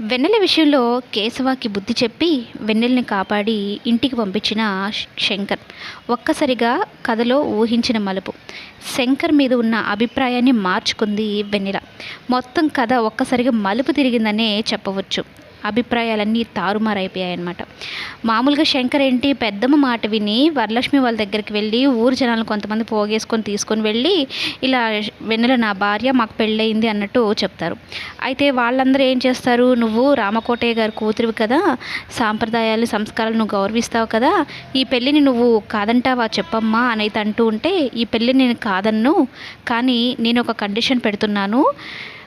వెన్నెల విషయంలో కేశవాకి బుద్ధి చెప్పి వెన్నెల్ని కాపాడి ఇంటికి పంపించిన శంకర్. ఒక్కసారిగా కథలో ఊహించిన మలుపు. శంకర్ మీద ఉన్న అభిప్రాయాన్ని మార్చుకుంది వెన్నెల. మొత్తం కథ ఒక్కసారిగా మలుపు తిరిగిందనే చెప్పవచ్చు. అభిప్రాయాలన్నీ తారుమారైపోయాయన్నమాట. మామూలుగా శంకర్ ఏంటి పెద్దమ్మ మాట విని వరలక్ష్మి వాళ్ళ దగ్గరికి వెళ్ళి ఊరు జనాలు కొంతమంది పోగేసుకొని తీసుకొని వెళ్ళి ఇలా వెన్నెల నా భార్య మాకు పెళ్ళయింది అన్నట్టు చెప్తారు. అయితే వాళ్ళందరూ ఏం చేస్తారు? నువ్వు రామకోటయ్య గారి కూతురువి కదా సాంప్రదాయాలు సంస్కారాలు నువ్వు గౌరవిస్తావు కదా ఈ పెళ్ళిని నువ్వు కాదంటావా చెప్పమ్మా అని అంటూ ఉంటే ఈ పెళ్ళి నేను కాదన్ను కానీ నేను ఒక కండిషన్ పెడుతున్నాను.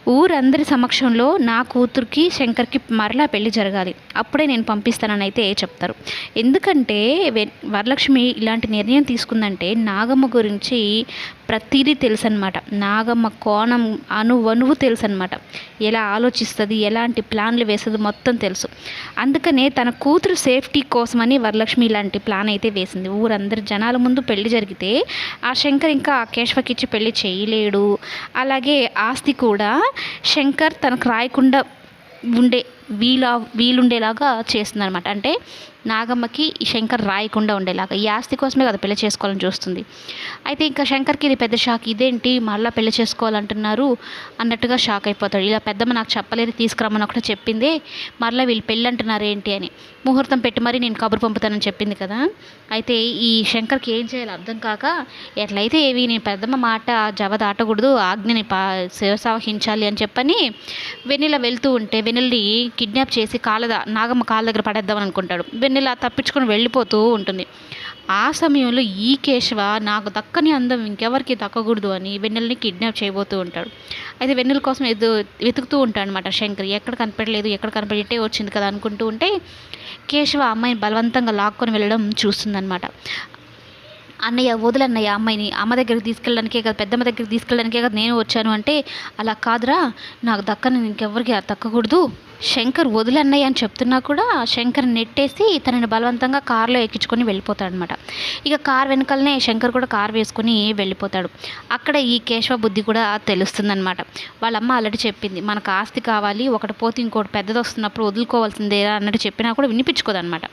ఊరందరి సమక్షంలో నా కూతురికి శంకర్కి మరలా పెళ్ళి జరగాలి. అప్పుడే నేను పంపిస్తానని అయితే చెప్తారు. ఎందుకంటే వరలక్ష్మి ఇలాంటి నిర్ణయం తీసుకుందంటే నాగమ్మ గురించి ప్రతిదీ తెలుసు అనమాట నాగమ్మ కోణం అణువణువు తెలుసు అనమాట ఎలా ఆలోచిస్తుంది ఎలాంటి ప్లాన్లు వేస్తుంది మొత్తం తెలుసు. అందుకనే తన కూతురు సేఫ్టీ కోసమని వరలక్ష్మి ఇలాంటి ప్లాన్ అయితే వేసింది. ఊరందరి జనాల ముందు పెళ్ళి జరిగితే ఆ శంకర్ ఇంకా ఆ కేశవకిచ్చి పెళ్ళి చేయలేడు. అలాగే ఆస్తి కూడా శంకర్ తనకు రాయకుండా ఉండే వీలు వీలుండేలాగా చేస్తుంది అనమాట అంటే నాగమ్మకి శంకర్ రాయకుండా ఉండేలాగా. ఈ ఆస్తి కోసమే కదా పెళ్ళి చేసుకోవాలని చూస్తుంది. అయితే ఇంకా శంకర్కి ఇది పెద్ద షాక్. ఇదేంటి? మళ్ళీ పెళ్ళి చేసుకోవాలంటున్నారు అన్నట్టుగా షాక్ అయిపోతాడు. ఇలా పెద్దమ్మ నాకు చెప్పలేదు తీసుకురమ్మని ఒకటి చెప్పిందే మళ్ళీ వీళ్ళు పెళ్ళి అంటున్నారు ఏంటి అని. ముహూర్తం పెట్టి మరీ నేను కబురు పంపుతానని చెప్పింది కదా. అయితే ఈ శంకర్కి ఏం చేయాలో అర్థం కాక ఎట్లయితే ఏవి నేను పెద్దమ్మ మాట జవ దాటకూడదు ఆజ్ఞని పా సేవసావహించాలి అని చెప్పని వెన్నెల వెళ్తూ ఉంటే వెన్నెల్ని కిడ్నాప్ చేసి కాళ్ళ నాగమ్మ కాళ్ళ దగ్గర పడేద్దామని అనుకుంటాడు. వెన్నెల తప్పించుకొని వెళ్ళిపోతూ ఉంటుంది. ఆ సమయంలో ఈ కేశవ నాకు దక్కని అందం ఇంకెవరికి దక్కకూడదు అని వెన్నెలని కిడ్నాప్ చేయబోతూ ఉంటాడు. అయితే వెన్నెల కోసం ఎదు వెతుకుతూ ఉంటాడు అనమాట శంకర్. ఎక్కడ కనపడలేదు ఎక్కడ కనపడితే వచ్చింది కదా అనుకుంటూ ఉంటే కేశవ ఆ అమ్మాయిని బలవంతంగా లాక్కొని వెళ్ళడం చూస్తుందన్నమాట. అన్నయ్య వదలన్నయ్య అమ్మాయిని అమ్మ దగ్గరికి తీసుకెళ్ళడానికే కదా పెద్దమ్మ దగ్గరికి తీసుకెళ్ళడానికే కదా నేను వచ్చాను అంటే అలా కాదురా నాకు దక్కని ఇంకెవ్వరికి దక్కకూడదు శంకర్ వదులన్నయ్య అని చెప్తున్నా కూడా శంకర్ నెట్టేసి తనని బలవంతంగా కారులో ఎక్కించుకొని వెళ్ళిపోతాడనమాట. ఇక కార్ వెనకాలనే శంకర్ కూడా కార్ వేసుకొని వెళ్ళిపోతాడు. అక్కడ ఈ కేశవ బుద్ధి కూడా తెలుస్తుందనమాట. వాళ్ళమ్మ ఆల్రెడీ చెప్పింది మనకు ఆస్తి కావాలి ఒకటి పోతే ఇంకోటి పెద్దది వస్తున్నప్పుడు వదులుకోవాల్సిందే అన్నట్టు చెప్పినా కూడా వినిపించుకోదనమాట.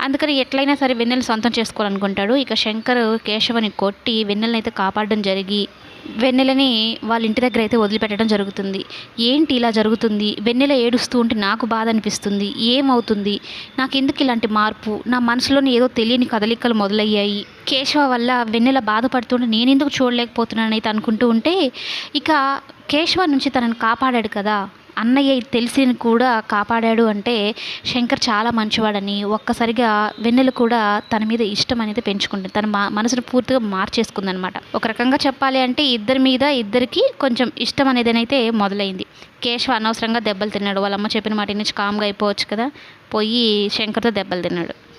అందుకని ఎట్లయినా సరే వెన్నెల సొంతం చేసుకోవాలనుకుంటాడు. ఇక శంకర్ కేశవని కొట్టి వెన్నెలని అయితే కాపాడడం జరిగి వెన్నెలని వాళ్ళ ఇంటి దగ్గర అయితే వదిలిపెట్టడం జరుగుతుంది. ఏంటి ఇలా జరుగుతుంది? వెన్నెల ఏడుస్తూ ఉంటే నాకు బాధ అనిపిస్తుంది. ఏమవుతుంది? నాకు ఎందుకు ఇలాంటి మార్పు? నా మనసులోని ఏదో తెలియని కదలికలు మొదలయ్యాయి. కేశవ వల్ల వెన్నెల బాధపడుతుంటే నేను ఎందుకు చూడలేకపోతున్నాను అయితే అనుకుంటూ ఉంటే ఇక కేశవ నుంచి తనని కాపాడాడు కదా. అన్నయ్య ఇది తెలిసి కూడా కాపాడాడు అంటే శంకర్ చాలా మంచివాడని ఒక్కసారిగా వెన్నెలు కూడా తన మీద ఇష్టం అనేది పెంచుకుంటుంది తన మా మనసును పూర్తిగా మార్చేసుకుందనమాట. ఒక రకంగా చెప్పాలి అంటే ఇద్దరి మీద ఇద్దరికి కొంచెం ఇష్టం అనేదనైతే మొదలైంది. కేశవ అనవసరంగా దెబ్బలు తిన్నాడు. వాళ్ళమ్మ చెప్పిన మాట నుంచి కామ్గా అయిపోవచ్చు కదా? పోయి శంకర్తో దెబ్బలు తిన్నాడు.